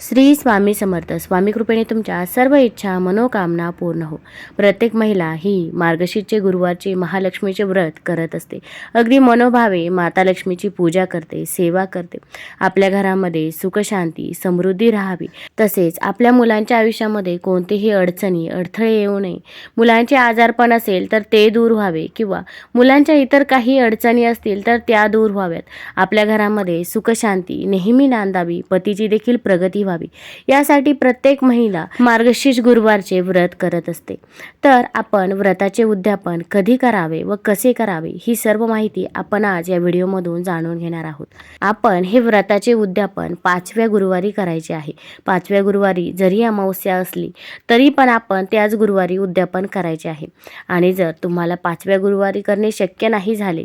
श्री स्वामी समर्थ. स्वामी कृपेने तुमच्या सर्व इच्छा मनोकामना पूर्ण हो. प्रत्येक महिला ही मार्गशीरचे गुरुवारचे महालक्ष्मीचे व्रत करत असते. अगदी मनोभावे माता लक्ष्मीची पूजा करते सेवा करते. आपल्या घरामध्ये सुखशांती समृद्धी राहावी. तसेच आपल्या मुलांच्या आयुष्यामध्ये कोणतेही अडचणी अडथळे येऊ नये. मुलांचे आजारपण असेल तर ते दूर व्हावे किंवा मुलांच्या इतर काही अडचणी असतील तर त्या दूर व्हाव्यात. आपल्या घरामध्ये सुखशांती नेहमी नांदावी. पतीची देखील प्रगती व्हावी. यासाठी प्रत्येक महिला मार्गशीर्ष गुरुवारचे व्रत करत असते. तर आपण व्रताचे उद्यापन कधी करावे व कसे करावे ही सर्व माहिती आपण आज या व्हिडिओमधून जाणून घेणार आहोत. आपण हे व्रताचे उद्यापन पाचव्या गुरुवारी करायचे आहे. पाचव्या गुरुवारी जरी अमावस्या असली तरी पण आपण त्याच गुरुवारी उद्यापन करायचे आहे. आणि जर तुम्हाला पाचव्या गुरुवारी करणे शक्य नाही झाले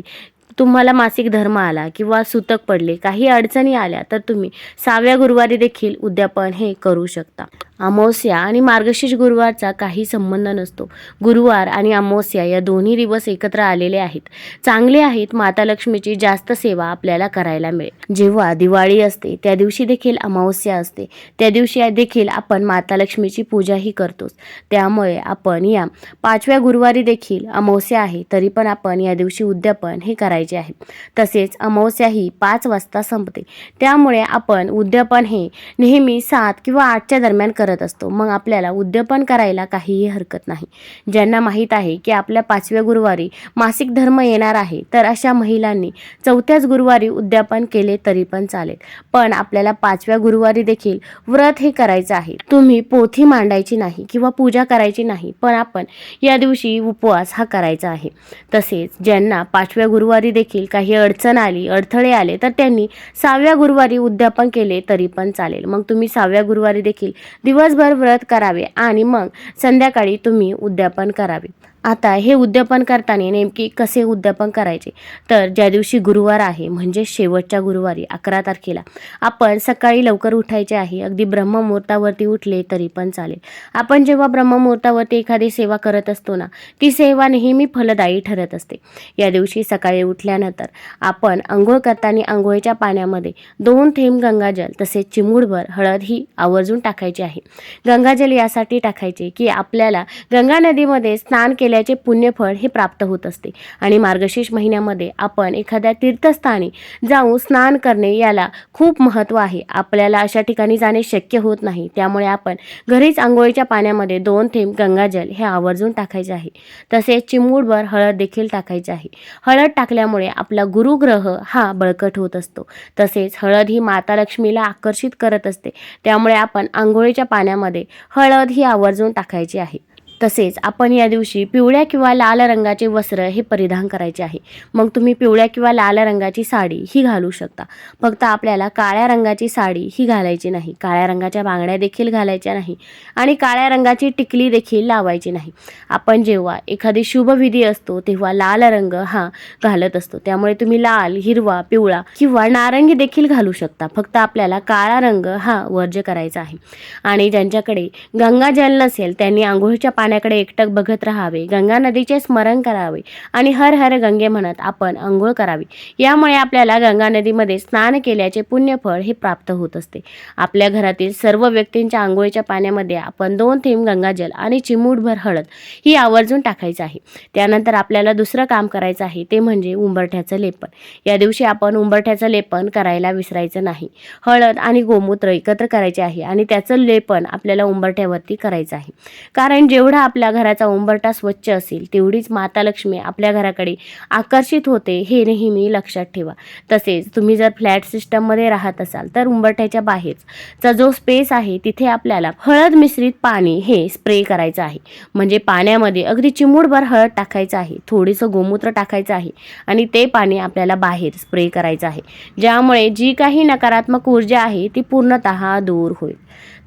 तुम्हाला मासिक धर्म आला किंवा सुतक पडले काही अडचणी आल्या तर तुम्ही सहाव्या गुरुवारी देखील उद्यापन हे करू शकता. अमावस्या आणि मार्गशीर्ष गुरुवारचा काही संबंध नसतो. गुरुवार आणि अमावस्या या दोन्ही दिवस एकत्र आलेले आहेत. चांगले आहेत माता लक्ष्मीची जास्त सेवा आपल्याला करायला मिळेल. जेव्हा दिवाळी असते त्या दिवशी देखील अमावस्या असते. त्या दिवशी देखील आपण माता लक्ष्मीची पूजाही करतोच. त्यामुळे आपण या पाचव्या गुरुवारी देखील अमावस्या आहे तरी पण आपण या दिवशी उद्यापन हे करायचे आहे. तसेच अमावस्या ही पाच वाजता संपते. त्यामुळे आपण उद्यापन हे नेहमी सात किंवा आठच्या दरम्यान करत असतो. मग आपल्याला उद्यापन करायला काहीही हरकत नाही. ज्यांना माहीत आहे की आपल्या पाचव्या गुरुवारी मासिक धर्म येणार आहे तर अशा महिलांनी चौथ्याच गुरुवारी उद्यापन केले तरी पण चालेल. पण आपल्याला पाचव्या गुरुवारी देखील व्रत हे करायचं आहे. तुम्ही पोथी मांडायची नाही किंवा पूजा करायची नाही पण आपण या दिवशी उपवास हा करायचा आहे. तसेच ज्यांना पाचव्या गुरुवारी देखील काही अडचण आली अडथळे आले तर त्यांनी सहाव्या गुरुवारी उद्यापन केले तरी पण चालेल. मग तुम्ही सहाव्या गुरुवारी देखील दिवस दिवसभर व्रत करावे आणि मग संध्याकाळी तुम्ही उद्यापन करावे. आता हे उद्यापन करताना नेमकी कसे उद्यापन करायचे? तर ज्या दिवशी गुरुवार आहे म्हणजे शेवटच्या गुरुवारी अकरा तारखेला आपण सकाळी लवकर उठायचे आहे. अगदी ब्रह्ममुहूर्तावरती उठले तरी पण चालेल. आपण जेव्हा ब्रह्ममुहूर्तावरती एखादी सेवा करत असतो ना ती सेवा नेहमी फलदायी ठरत असते. या दिवशी सकाळी उठल्यानंतर आपण आंघोळ करताना आंघोळीच्या पाण्यामध्ये दोन थेंब गंगाजल तसेच चिमूडभर हळद ही आवर्जून टाकायची आहे. गंगाजल यासाठी टाकायचे की आपल्याला गंगा नदीमध्ये स्नान केल्याचे पुण्यफळ हे प्राप्त होत असते. आणि मार्गशीर्ष महिन्यामध्ये आपण एखाद्या तीर्थस्थानी जाऊन स्नान करणे याला खूप महत्त्व आहे. आपल्याला अशा ठिकाणी जाणे शक्य होत नाही. त्यामुळे आपण घरीच आंघोळीच्या पाण्यामध्ये दोन थेंब गंगाजल हे आवर्जून टाकायचे आहे. तसेच चिमूडभर हळद देखील टाकायचे आहे. हळद टाकल्यामुळे आपला गुरुग्रह हा बळकट होत असतो. तसेच हळद ही माता लक्ष्मीला आकर्षित करत असते. त्यामुळे आपण आंघोळीच्या पाण्यामध्ये हळद ही आवर्जून टाकायची आहे. तसेच आपण या दिवशी पिवळ्या किंवा लाल रंगाचे वस्त्र हे परिधान करायचे आहे. मग तुम्ही पिवळ्या किंवा लाल रंगाची साडी ही घालू शकता. फक्त आपल्याला काळ्या रंगाची साडी ही घालायची नाही. काळ्या रंगाच्या बांगड्या देखील घालायच्या नाही आणि काळ्या रंगाची टिकली देखील लावायची नाही. आपण जेव्हा एखादी शुभविधी असतो तेव्हा लाल रंग हा घालत असतो. त्यामुळे तुम्ही लाल हिरवा पिवळा किंवा नारंगी देखील घालू शकता. फक्त आपल्याला काळा रंग हा वर्ज करायचा आहे. आणि ज्यांच्याकडे गंगाजल नसेल त्यांनी आंघोळीच्या पाण्याकडे एकटक बघत राहावे. गंगा नदीचे स्मरण करावे आणि हर हर गंगे म्हणत आपण आंघोळ करावी. यामुळे आपल्याला गंगा नदीमध्ये स्नान केल्याचे पुण्यफळ हे प्राप्त होत असते. आपल्या घरातील सर्व व्यक्तींच्या आंघोळीच्या पाण्यामध्ये आपण दोन थेंब गंगाजल आणि चिमूटभर हळद ही आवर्जून टाकायचं आहे. त्यानंतर आपल्याला दुसरं काम करायचं आहे ते म्हणजे उंबरठ्याचं लेपन. या दिवशी आपण उंबरठ्याचं लेपन करायला विसरायचं नाही. हळद आणि गोमूत्र एकत्र करायचे आहे आणि त्याचं लेपन आपल्याला उंबरठ्यावरती करायचं आहे. कारण जेवढा आपल्या घराचा उंबरटा स्वच्छ असेल तेवढीच माता लक्ष्मी आपल्या घराकडे आकर्षित होते हे नेहमी लक्षात ठेवा. तसेच तुम्ही जर फ्लॅट सिस्टममध्ये राहत असाल तर उंबरठ्याच्या बाहेरचा जो स्पेस आहे तिथे आपल्याला हळद मिश्रित पाणी हे स्प्रे करायचं आहे. म्हणजे पाण्यामध्ये अगदी चिमूटभर हळद टाकायचं आहे थोडंसं गोमूत्र टाकायचं आहे आणि ते पाणी आपल्याला बाहेर स्प्रे करायचं आहे. ज्यामुळे जी काही नकारात्मक ऊर्जा आहे ती पूर्णतः दूर होईल.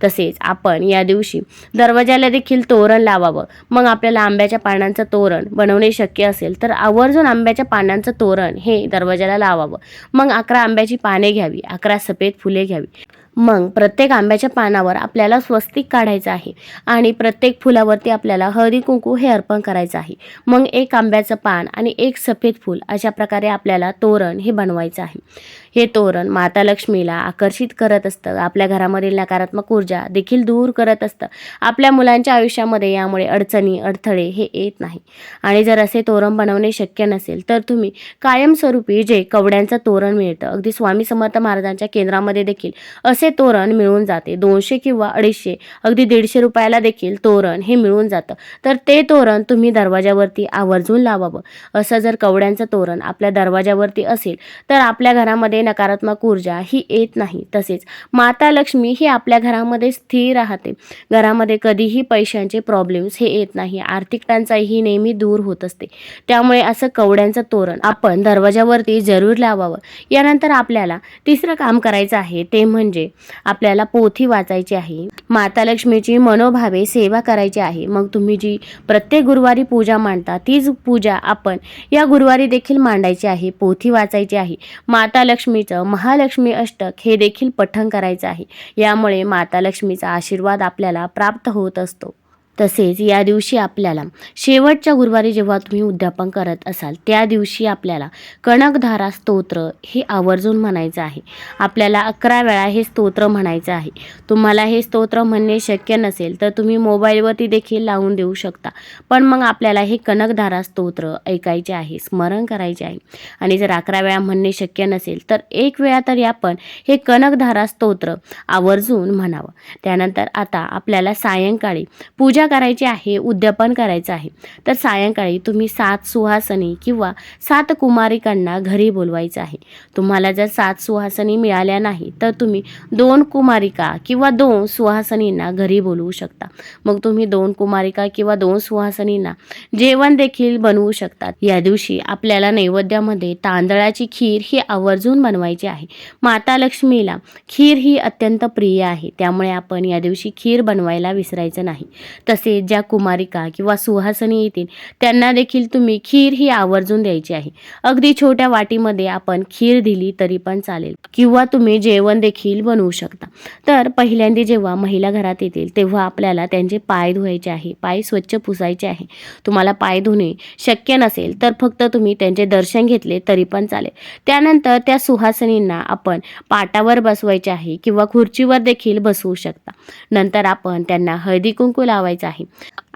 तसेच आपण या दिवशी दरवाजाला देखील तोरण लावावं. मग आपल्याला आंब्याच्या पानांचं तोरण बनवणे शक्य असेल तर आवर्जून आंब्याच्या पानांचं तोरण हे दरवाजाला लावावं. मग अकरा आंब्याची पाने घ्यावी अकरा सफेद फुले घ्यावी. मग प्रत्येक आंब्याच्या पानावर आपल्याला स्वस्तिक काढायचं आहे आणि प्रत्येक फुलावरती आपल्याला हळदी कुंकू हे अर्पण करायचं आहे. मग एक आंब्याचं पान आणि एक सफेद फूल अशा प्रकारे आपल्याला तोरण हे बनवायचं आहे. हे तोरण माता लक्ष्मीला आकर्षित करत असतं. आपल्या घरामधील नकारात्मक ऊर्जा देखील दूर करत असतं. आपल्या मुलांच्या आयुष्यामध्ये यामुळे अडचणी अडथळे हे येत नाही. आणि जर असे तोरण बनवणे शक्य नसेल तर तुम्ही कायमस्वरूपी जे कवड्यांचं तोरण मिळतं अगदी स्वामी समर्थ महाराजांच्या केंद्रामध्ये देखील असे तोरण मिळून जाते. दोनशे किंवा अडीचशे अगदी दीडशे रुपयाला देखील तोरण हे मिळून जातं. तर ते तोरण तुम्ही दरवाजावरती आवर्जून लावावं. असं जर कवड्यांचं तोरण आपल्या दरवाजावरती असेल तर आपल्या घरामध्ये नकारात्मक ऊर्जा ही येत नाही. तसेच माता लक्ष्मी ही आपल्या घरामध्ये स्थिर राहते. घरामध्ये कधीही पैशांचे प्रॉब्लेम्स हे येत नाही. आर्थिक टंचाई ही नेहमी दूर होत असते. त्यामुळे असं कवड्यांचं तोरण आपण दरवाजावरती जरूर लावावं. यानंतर आपल्याला तिसरं काम करायचं आहे ते म्हणजे आपल्याला पोथी वाचायची आहे. माता लक्ष्मीची मनोभावे सेवा करायची आहे. मग तुम्ही जी प्रत्येक गुरुवारी पूजा मांडता तीच पूजा आपण या गुरुवारी देखील मांडायची आहे. पोथी वाचायची आहे. माता लक्ष्मी लक्ष्मीचं महालक्ष्मी अष्टक हे देखील पठण करायचं आहे. यामुळे माता लक्ष्मीचा आशीर्वाद आपल्याला प्राप्त होत असतो. तसेच या दिवशी आपल्याला शेवटच्या गुरुवारी जेव्हा तुम्ही उद्यापन करत असाल त्या दिवशी आपल्याला कणकधारा स्तोत्र हे आवर्जून म्हणायचं आहे. आपल्याला अकरा वेळा हे स्तोत्र म्हणायचं आहे. तुम्हाला हे स्तोत्र म्हणणे शक्य नसेल तर तुम्ही मोबाईलवरती देखील लावून देऊ शकता. पण मग आपल्याला हे कणकधारा स्तोत्र ऐकायचे आहे स्मरण करायचे आहे. आणि जर अकरा वेळा म्हणणे शक्य नसेल तर एक वेळा तरी आपण हे कणकधारा स्तोत्र आवर्जून म्हणावं. त्यानंतर आता आपल्याला सायंकाळी पूजा करायची आहे उद्यापन करायचं आहे तर सायंकाळी तुम्ही सात सुहासनी किंवा सात कुमारिकांना घरी बोलवायचं आहे. तुम्हाला जर सात सुहासनी मिळाल्या नाही तर तुम्ही दोन कुमारिका किंवा दोन सुहासनींना घरी बोलवू शकता. मग तुम्ही दोन कुमारिका किंवा दोन सुहासनींना जेवण देखील बनवू शकतात या दिवशी आपल्याला नैवेद्यामध्ये तांदळाची खीर ही आवर्जून बनवायची आहे. माता लक्ष्मीला खीर ही अत्यंत प्रिय आहे त्यामुळे आपण या दिवशी खीर बनवायला विसरायचं नाही. तसेच ज्या कुमारिका किंवा सुहासनी येतील त्यांना देखील तुम्ही खीर ही आवर्जून द्यायची आहे. अगदी छोट्या वाटीमध्ये आपण खीर दिली तरी पण चालेल. किंवा तुम्ही जेवण देखील बनवू शकता. तर पहिल्यांदा जेव्हा महिला घरात येतील तेव्हा आपल्याला त्यांचे पाय धुवायचे आहे पाय स्वच्छ पुसायचे आहे. तुम्हाला पाय धुणे शक्य नसेल तर फक्त तुम्ही त्यांचे दर्शन घेतले तरी पण चालेल. त्यानंतर त्या सुहासनींना आपण पाटावर बसवायचे आहे किंवा खुर्चीवर देखील बसवू शकता. नंतर आपण त्यांना हळदी कुंकू लावायचं आहे.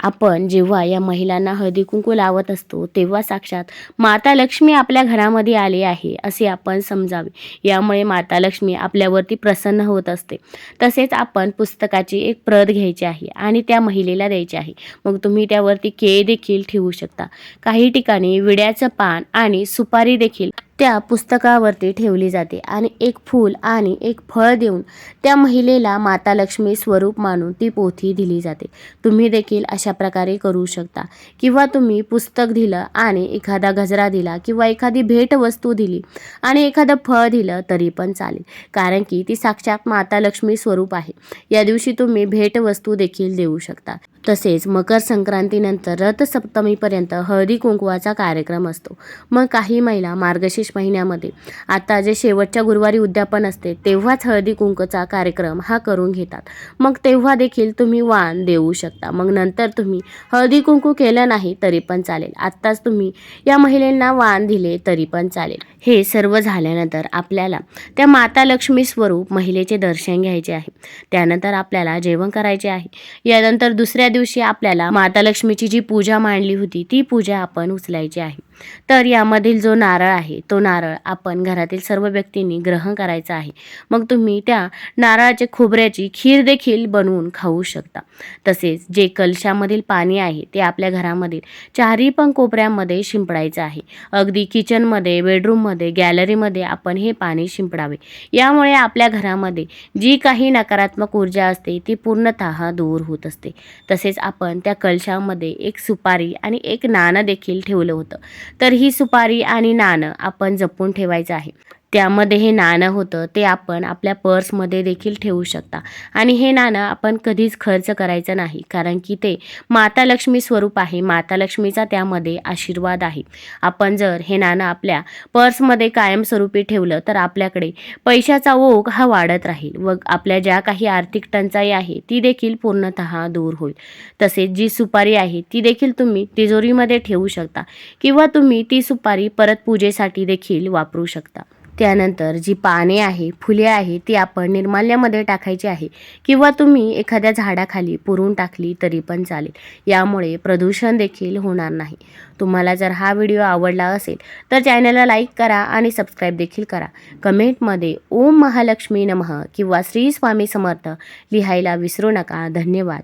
आपण जेव्हा या महिलांना हळदी कुंकू लावत असतो तेव्हा साक्षात माता लक्ष्मी आपल्या घरामध्ये आली आहे असे आपण समजावे. यामुळे माता लक्ष्मी आपल्यावरती प्रसन्न होत असते. तसेच आपण पुस्तकाची एक प्रत घ्यायची आहे आणि त्या महिलेला द्यायची आहे. मग तुम्ही त्यावरती केळ देखील ठेवू शकता. काही ठिकाणी विड्याचं पान आणि सुपारी देखील त्या पुस्तकावरती ठेवली जाते आणि एक फूल आणि एक फळ देऊन त्या महिलेला माता लक्ष्मी स्वरूप मानून ती पोथी दिली जाते. तुम्ही देखील अशा प्रकारे करू शकता. किंवा तुम्ही पुस्तक दिलं आणि एखादा गजरा दिला किंवा एखादी भेटवस्तू दिली आणि एखादं फळ दिलं तरी पण चालेल. कारण की ती साक्षात माता लक्ष्मी स्वरूप आहे. या दिवशी तुम्ही भेटवस्तू देखील देऊ शकता. तसेच मकर संक्रांतीनंतर रथसप्तमीपर्यंत हळदी कुंकवाचा कार्यक्रम असतो. मग काही महिला मार्गशीर्ष महिन्यामध्ये आता जे शेवटच्या गुरुवारी उद्यापन असते तेव्हाच हळदी कुंकचा कार्यक्रम हा करून घेतात. मग तेव्हा देखील तुम्ही वाण देऊ शकता. मग नंतर तुम्ही हळदी कुंकू केलं नाही तरी पण चालेल. आत्ताच तुम्ही या महिलांना वाण दिले तरी पण चालेल. हे सर्व झाल्यानंतर आपल्याला त्या माता लक्ष्मी स्वरूप महिलेचे दर्शन घ्यायचे आहे. त्यानंतर आपल्याला जेवण करायचे आहे. यानंतर दुसऱ्या दिवशी आपल्याला माता लक्ष्मीची जी पूजा मांडली होती ती पूजा आपण उचलायची आहे. तर यामधील जो नारळ आहे तो नारळ आपण घरातील सर्व व्यक्तींनी ग्रहण करायचा आहे. मग तुम्ही त्या नारळाच्या खोबऱ्याची खीर देखील बनवून खाऊ शकता. तसेच जे कलशामधील पाणी आहे ते आपल्या घरामधील चारही पण कोपऱ्यामध्ये शिंपडायचं आहे. अगदी किचनमध्ये बेडरूममध्ये गॅलरीमध्ये आपण हे पाणी शिंपडावे. यामुळे आपल्या घरामध्ये जी काही नकारात्मक ऊर्जा असते ती पूर्णतः दूर होत असते. तसेच आपण त्या कलशामध्ये एक सुपारी आणि एक नाणं देखील ठेवलं होतं. तर ही सुपारी आणि नाणं आपण जपून ठेवायचं आहे. त्यामध्ये हे नाणं होतं ते आपण आपल्या पर्समध्ये देखील ठेवू शकता. आणि हे नाणं आपण कधीच खर्च करायचं नाही कारण की ते माता लक्ष्मी स्वरूप आहे. माता लक्ष्मीचा त्यामध्ये आशीर्वाद आहे. आपण जर हे नाणं आपल्या पर्समध्ये कायमस्वरूपी ठेवलं तर आपल्याकडे पैशाचा ओघ हा वाढत राहील व आपल्या ज्या काही आर्थिक टंचाई आहे ती देखील पूर्णतः दूर होईल. तसेच जी सुपारी आहे ती देखील तुम्ही तिजोरीमध्ये ठेवू शकता किंवा तुम्ही ती सुपारी परत पूजेसाठी देखील वापरू शकता. त्यानंतर जी पाने आहे फुले आहे ती आपण निर्माल्यामध्ये टाकायची आहे. किंवा तुम्ही एखाद्या झाडाखाली पुरून टाकली तरी पण चालेल. यामुळे प्रदूषण देखील होणार नाही. तुम्हाला जर हा व्हिडिओ आवडला असेल तर चॅनलला लाईक करा आणि सबस्क्राईब देखील करा. कमेंटमध्ये ओम महालक्ष्मी नमः किंवा श्री स्वामी समर्थ लिहायला विसरू नका. धन्यवाद.